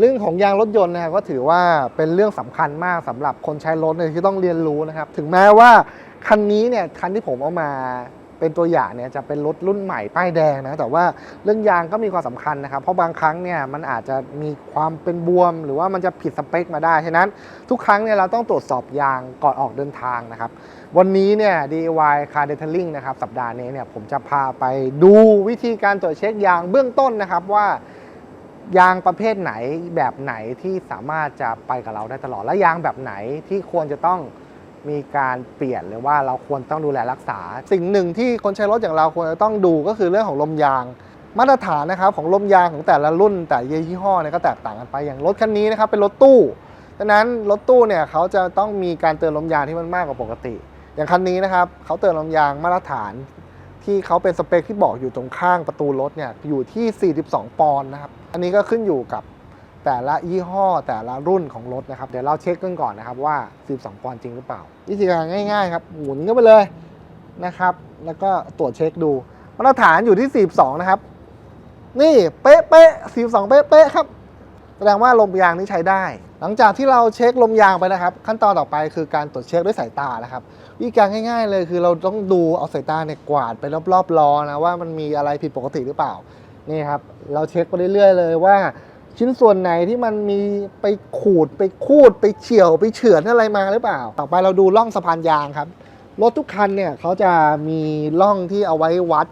เรื่องของยางรถยนต์นะครับก็ถือว่าเป็นเรื่องสำคัญมากสำหรับคนใช้รถเนี่ยที่ต้องเรียนรู้นะครับ ถึงแม้ว่าคันนี้เนี่ยคันที่ผมเอามาเป็นตัวอย่างเนี่ยจะเป็นรถรุ่นใหม่ป้ายแดงนะแต่ว่าเรื่องยางก็มีความสำคัญนะครับ เพราะบางครั้งเนี่ยมันอาจจะมีความเป็นบวม หรือว่ามันจะผิดสเปคมาได้ฉะนั้นทุกครั้งเนี่ยเราต้องตรวจสอบยางก่อนออกเดินทางนะครับ วันนี้เนี่ย DIY Car Detailing นะครับสัปดาห์นี้เนี่ยผมจะพาไปดูวิธีการตรวจเช็คยางเบื้องต้นนะครับว่า ยางประเภทไหนแบบไหนที่สามารถจะไปกับเราได้ตลอด และยางแบบไหนที่ควรจะต้องมีการเปลี่ยนหรือว่าเราควรต้องดูแลรักษา สิ่งหนึ่งที่คนใช้รถอย่างเราควรจะต้องดูก็คือเรื่องของลมยาง มาตรฐานนะครับของลมยางของแต่ละรุ่น แต่ยี่ห้อเนี่ยก็แตกต่างกันไปอย่างรถคันนี้นะครับเป็นรถตู้ดังนั้นรถตู้เนี่ยเขาจะต้องมีการเตือนลมยางที่มันมากกว่าปกติ อย่างคันนี้นะครับเขาเตือนลมยางมาตรฐาน ที่เขาเป็นสเปคที่บอกอยู่ตรงข้างประตูรถเนี่ยอยู่ที่ 42 ปอนด์นะครับ อันนี้ก็ขึ้นอยู่กับแต่ละยี่ห้อแต่ละรุ่นของรถนะครับ เดี๋ยวเราเช็คกันก่อนนะครับว่า 42 ปอนด์จริงหรือเปล่า วิธีการง่ายๆครับ หมุนเข้าไปเลยนะครับ แล้วก็ตรวจเช็คดูมาตรฐานอยู่ที่ 42 นะครับ นี่เป๊ะเป๊ะ42 เป๊ะเป๊ะครับ แสดงว่าลมยางนี่ใช้ได้ หลังจากที่เราเช็คลมยางไปนะครับ ขั้นตอนต่อไปคือการตรวจเช็คด้วยสายตานะครับ วิธีการง่าย ๆ เลยคือเราต้องดูเอาสายตาเนี่ยกวาดไปรอบๆล้อนะว่ามันมีอะไรผิดปกติหรือเปล่านี่ครับเราเช็คไปเรื่อยๆ เลยว่า ชิ้นส่วนไหนที่มันมีไปขูดไปคูดไปเฉี่ยวไปเฉือนอะไรมาหรือเปล่า ต่อไปเราดูร่องสะพานยางครับรถทุกคันเนี่ยเขาจะมีร่องที่เอาไว้วัด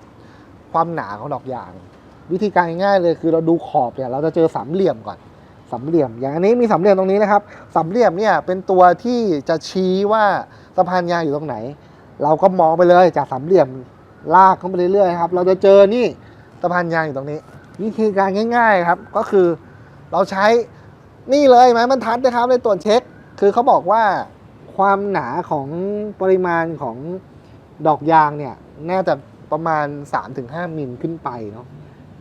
ความหนาของดอกยาง วิธีการง่ายๆเลยคือเราดูขอบเนี่ยเราจะเจอสามเหลี่ยมก่อน สามเหลี่ยม อย่างอันนี้มีสามเหลี่ยมตรงนี้นะครับสามเหลี่ยมเนี่ยเป็นตัวที่จะชี้ว่าสะพานยางอยู่ตรงไหน เราก็มองไปเลยจากสามเหลี่ยมลากเข้าไปเรื่อยๆครับเราจะเจอนี่สะพานยางอยู่ตรงนี้วิธีการง่าย ๆครับ ก็คือเราใช้นี่เลยไม้บรรทัดนะครับในตรวจเช็ค คือเขาบอกว่าความหนาของปริมาณของดอกยางเนี่ยน่าจะประมาณ 3-5มิลขึ้นไปเนาะ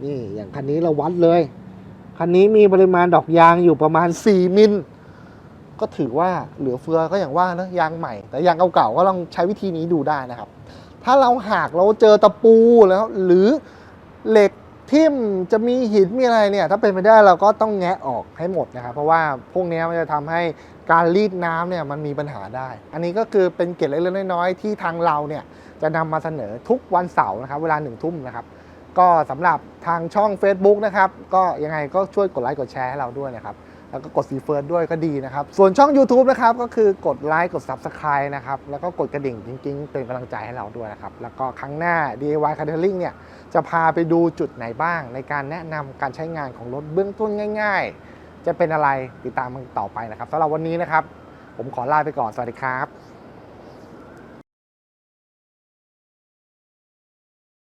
นี่อย่างคันนี้เราวัดเลย คันนี้มีปริมาณดอกยางอยู่ประมาณ 4 มิล ก็ถือว่าเหลือเฟือก็อย่างว่านะยางใหม่ แต่ยางเก่าๆก็ลองใช้วิธีนี้ดูได้นะครับ ถ้าเราหากเราเจอตะปูแล้ว หรือเหล็กทิ่มจะมีหินมีอะไรเนี่ย ถ้าเป็นไปได้เราก็ต้องแงะออกให้หมดนะครับ เพราะว่าพวกนี้มันจะทำให้การรีดน้ำเนี่ยมันมีปัญหาได้ อันนี้ก็คือเป็นเกร็ดเล็กๆน้อยๆที่ทางเราเนี่ยจะนำมาเสนอทุกวันเสาร์นะครับ เวลาหนึ่งทุ่มนะครับ ก็สำหรับทางช่อง Facebook นะครับก็ยังไงก็ช่วยกดไลค์กดแชร์ให้เราด้วยนะครับแล้วก็กดซีเฟิร์สด้วยก็ดีนะครับ ส่วนช่อง YouTube นะครับ ก็คือกดไลค์กด Subscribe นะครับ แล้วก็กดกระดิ่งจริงๆเป็นกำลังใจให้เราด้วยนะครับ แล้วก็ครั้งหน้า DIY c a r t e l i n g เนี่ย จะพาไปดูจุดไหนบ้าง ในการแนะนำการใช้งานของรถเบื้องต้นง่าย ๆ จะเป็นอะไรติดตามมันต่อไปนะครับสำหรับวันนี้นะครับ ผมขอลาไปก่อนสวัสดีครับ